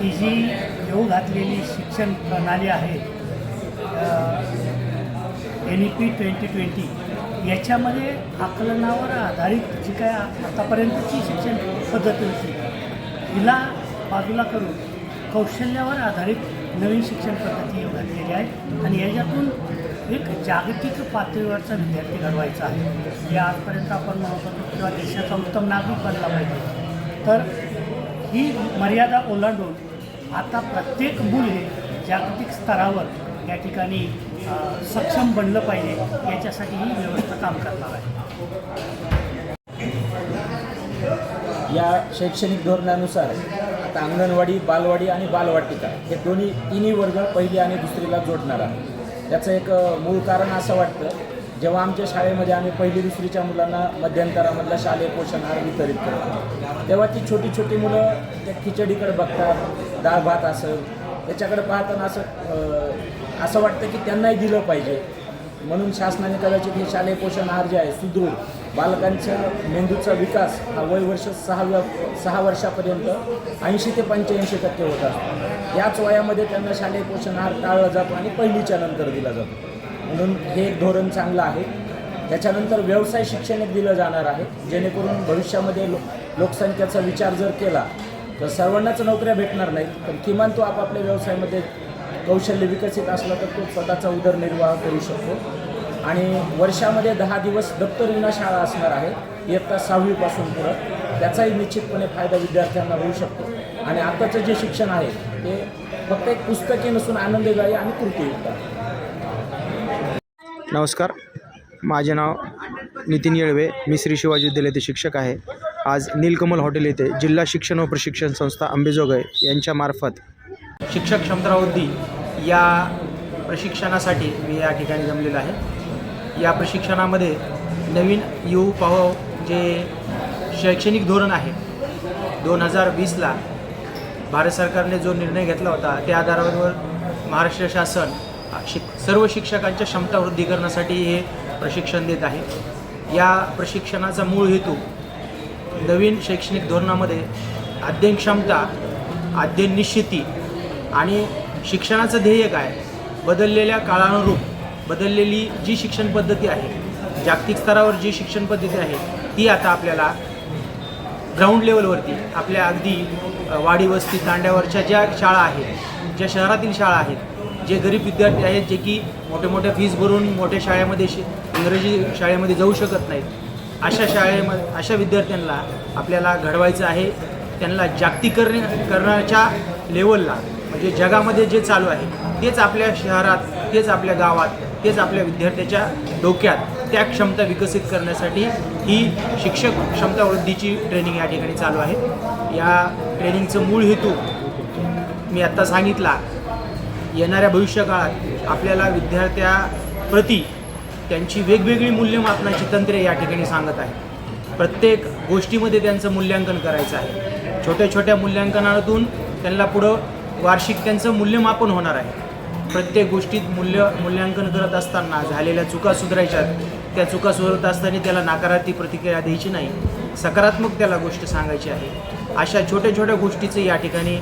ही जी येऊ घातलेली शिक्षण प्रणाली आहे N E P twenty twenty याच्यामध्ये आकलनावर आधारित जी काय आतापर्यंतची शिक्षण पद्धती होती हिला बाजूला करून कौशल्यावर आधारित नवीन शिक्षण पद्धती येऊ घातलेली आहे आणि याच्यातून एक जागतिक पातळीवरचा विद्यार्थी घडवायचा आहे. जे आजपर्यंत आपण म्हणत होतो किंवा देशाचा उत्तम नागरिक बनला पाहिजे. तर ही मर्यादा ओलांडून आता प्रत्येक मूल हे जागतिक स्तरावर या ठिकाणी सक्षम बनलं पाहिजे याच्यासाठी ही व्यवस्था काम करणार आहे. या शैक्षणिक धोरणानुसार आता अंगणवाडी बालवाडी आणि बालवाटिका हे दोन्ही तिन्ही वर्ग पहिली आणि दुसरीला जोडणार आहे त्याचं एक मूळ कारण असं वाटतं जेव्हा आमच्या शाळेमध्ये आम्ही पहिली दुसरीच्या मुलांना मध्यंतरामधला शालेय पोषण आहार वितरित करतो. तेव्हा ती छोटी छोटी मुलं त्या खिचडीकडे बघतात डाळ भात असं त्याच्याकडे पाहताना असं असं वाटतं की त्यांनाही दिलं पाहिजे. म्हणून शासनाने कदाचित हे शालेय पोषण आहार जे आहे सुदृढ बालकांच्या मेंदूचा विकास हा वय वर्ष सहाव्या सहा वर्षापर्यंत ऐंशी ते पंच्याऐंशी टक्के होता याच वयामध्ये त्यांना शालेय पोषण आहार टाळला जातो आणि पहिलीच्या नंतर दिला जातो. म्हणून हे एक धोरण चांगलं आहे. त्याच्यानंतर व्यवसाय शिक्षण एक दिलं जाणार आहे. जेणेकरून भविष्यामध्ये लो लोकसंख्येचा विचार जर केला तर सर्वांनाच नोकऱ्या भेटणार नाहीत. पण किमान तो आपापल्या व्यवसायामध्ये कौशल्य विकसित असला तर तो स्वतःचा उदरनिर्वाह करू शकतो. आणि वर्षामध्ये दहा दिवस दप्तरविना शाळा असणार आहे. इयत्ता सहावीपासून पुढं. त्याचाही निश्चितपणे फायदा विद्यार्थ्यांना होऊ शकतो. आणि आताचं जे शिक्षण आहे ते फक्त एक पुस्तके नसून आनंददायी आणि कृतीयुक्त आहे. नमस्कार. माझे नाव नितीन येळवे. मी श्री शिवाजी विद्यालयाचे शिक्षक आहे. आज नीलकमल हॉटेल येथे जिल्हा शिक्षण व प्रशिक्षण संस्था अंबेजोगाई यांच्यामार्फत शिक्षक क्षमतावृद्धी या प्रशिक्षणासाठी मी या ठिकाणी जमलेलो आहे. या प्रशिक्षणामध्ये नवीन यू पाहो जे शैक्षणिक धोरण आहे दोन हजार वीसला भारत सरकारने जो निर्णय घेतला होता त्या आधारावर महाराष्ट्र शासन शिक सर्व शिक्षकांच्या क्षमता वृद्धी करण्यासाठी हे प्रशिक्षण देत आहे. या प्रशिक्षणाचा मूळ हेतू नवीन शैक्षणिक धोरणामध्ये अध्ययन क्षमता अध्ययन निश्चिती आणि शिक्षणाचं ध्येय काय? बदललेल्या काळानुरूप बदललेली जी शिक्षण पद्धती आहे जागतिक स्तरावर जी शिक्षण पद्धती आहे ती आता आपल्याला ग्राउंड लेवलवरती आपल्या अगदी वाडी वस्ती तांड्यावरच्या ज्या शाळा आहेत ज्या शहरातील शाळा आहेत जे गरीब विद्यार्थी आहेत जे की मोठ्या मोठ्या फीज भरून मोठ्या शाळेमध्ये शि इंग्रजी शाळेमध्ये जाऊ शकत नाहीत अशा शाळेमध्ये अशा विद्यार्थ्यांना आपल्याला घडवायचं आहे. त्यांना जागतिकरण करण्याच्या लेवलला म्हणजे जगामध्ये जे चालू आहे तेच आपल्या शहरात तेच आपल्या गावात तेच आपल्या विद्यार्थ्याच्या डोक्यात त्या क्षमता विकसित करण्यासाठी ही शिक्षक क्षमता वृद्धीची ट्रेनिंग या ठिकाणी चालू आहे. या ट्रेनिंगचं मूळ हेतू मी आत्ता सांगितला येणाऱ्या भविष्यकाळात आपल्याला विद्यार्थ्याप्रती त्यांची वेगवेगळी मूल्यमापनाची तंत्रे या ठिकाणी सांगत आहे प्रत्येक गोष्टीमध्ये त्यांचं मूल्यांकन करायचं आहे. छोट्या छोट्या मूल्यांकनातून त्यांना पुढं वार्षिक त्यांचं मूल्यमापन होणार आहे. प्रत्येक गोष्टीत मूल्य मूल्यांकन करत असताना झालेल्या चुका सुधारायच्यात त्या चुका सुधारत असताना त्याला नकारात्मक प्रतिक्रिया द्यायची नाही. सकारात्मक त्याला गोष्ट सांगायची आहे. अशा छोट्या छोट्या गोष्टीचं या ठिकाणी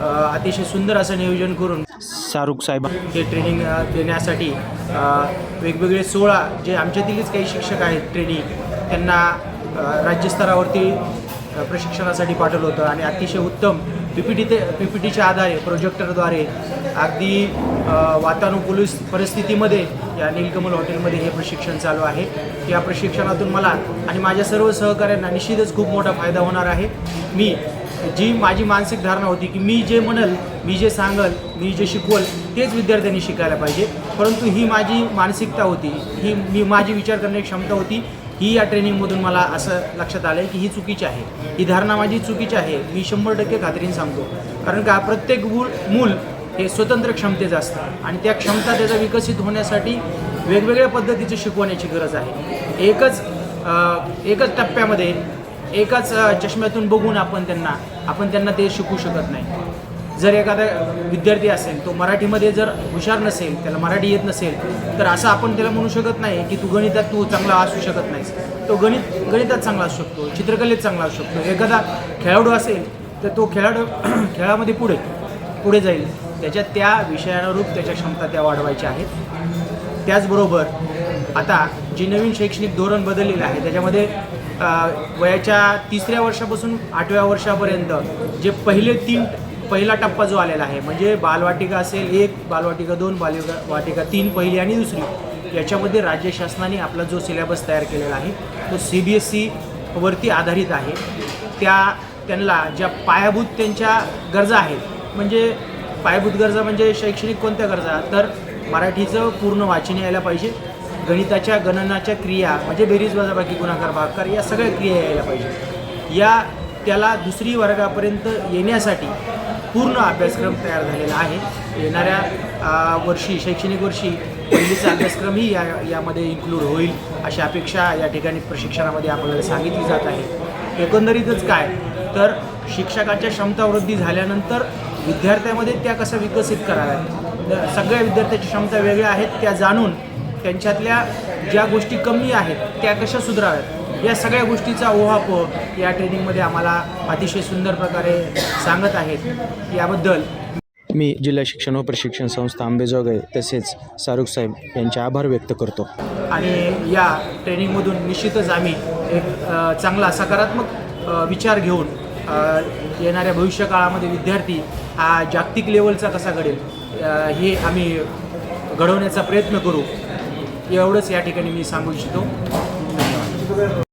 अतिशय सुंदर असं नियोजन करून शाहरुख साहेब. हे ट्रेनिंग देण्यासाठी वेगवेगळे सोळा जे आमच्यातीलच काही शिक्षक आहेत ट्रेनिंग त्यांना राज्यस्तरावरती प्रशिक्षणासाठी पाठवलं होतं आणि अतिशय उत्तम पी पी टी ते पी पी टीच्या आधारे प्रोजेक्टरद्वारे अगदी वातानुकूलित परिस्थितीमध्ये या नीलकमल हॉटेलमध्ये हे प्रशिक्षण चालू आहे. या प्रशिक्षणातून मला आणि माझ्या सर्व सहकाऱ्यांना निश्चितच खूप मोठा फायदा होणार आहे. मी जी माझी मानसिक धारणा होती की मी जे म्हणल मी जे सांगल मी जे शिकवल तेच विद्यार्थ्यांनी शिकायला पाहिजे. परंतु ही माझी मानसिकता होती ही मी माझी विचार करण्याची क्षमता होती ही या ट्रेनिंगमधून मला असं लक्षात आलं की ही चुकीची आहे. ही धारणा माझी चुकीची आहे मी शंभर टक्के खात्रीने सांगतो. कारण का प्रत्येक मूल मूल हे स्वतंत्र क्षमतेचं असतं आणि त्या क्षमता त्याचा विकसित होण्यासाठी वेगवेगळ्या पद्धतीचे शिकवण्याची गरज आहे. एकच एकच टप्प्यामध्ये एकाच चष्म्यातून बघून आपण त्यांना आपण त्यांना ते शिकू शकत नाही. जर एखादा विद्यार्थी असेल तो मराठीमध्ये जर हुशार नसेल त्याला मराठी येत नसेल तर असं आपण त्याला म्हणू शकत नाही की तू गणितात तू चांगला असू शकत नाहीस. तो गणित गणितात चांगला असू शकतो चित्रकलेत चांगला असू शकतो. एखादा खेळाडू असेल तर तो खेळाडू खेळामध्ये पुढे पुढे जाईल. त्याच्या त्या विषयानुरूप त्याच्या क्षमता त्या वाढवायच्या आहेत. त्याचबरोबर आता जे नवीन शैक्षणिक धोरण बदललेलं आहे त्याच्यामध्ये वयाच्या तिसऱ्या वर्षापासून आठव्या वर्षापर्यंत जे पहिले तीन पहिला टप्पा जो आलेला आहे म्हणजे बालवाटिका असेल एक बालवाटिका दोन बालिका वाटिका तीन पहिली आणि दुसरी याच्यामध्ये राज्य शासनाने आपला जो सिलेबस तयार केलेला आहे तो सी बी एस सीवरती आधारित आहे. त्या त्यांना ज्या पायाभूत त्यांच्या गरजा आहेत म्हणजे पायाभूत गरजा म्हणजे शैक्षणिक कोणत्या गरजा? तर मराठीचं पूर्ण वाचन यायला पाहिजे गणिताच्या गणनाच्या क्रिया म्हणजे बेरीज वजाबाकी गुणाकार भागाकार या सगळ्या क्रिया यायला पाहिजे. या त्याला दुसरी वर्गापर्यंत येण्यासाठी पूर्ण अभ्यासक्रम तयार झालेला आहे. येणाऱ्या वर्षी शैक्षणिक वर्षी पहिलीचा अभ्यासक्रमही या यामध्ये इन्क्लूड होईल. अशी अपेक्षा या ठिकाणी प्रशिक्षणामध्ये आपल्याला सांगितली जात आहे. एकंदरीतच काय? तर शिक्षकाच्या क्षमता वृद्धी झाल्यानंतर विद्यार्थ्यामध्ये त्या कशा विकसित कराव्यात? सगळ्या विद्यार्थ्याच्या क्षमता वेगळ्या आहेत त्या जाणून त्यांच्यातल्या ज्या गोष्टी कमी आहेत त्या कशा सुधाराव्यात? या सगळ्या गोष्टीचा ओहापोह या ट्रेनिंगमध्ये आम्हाला अतिशय सुंदर प्रकारे सांगत आहेत. याबद्दल मी जिल्हा शिक्षण व प्रशिक्षण संस्था अंबेजोगाई तसेच सारुख साहेब यांचे आभार व्यक्त करतो. आणि या ट्रेनिंगमधून निश्चितच आम्ही एक चांगला सकारात्मक विचार घेऊन येणाऱ्या भविष्य काळामध्ये विद्यार्थी हा जागतिक लेवलचा कसा घडेल हे आम्ही घडवण्याचा प्रयत्न करू. एवढंच या ठिकाणी मी सांगू इच्छितो. धन्यवाद.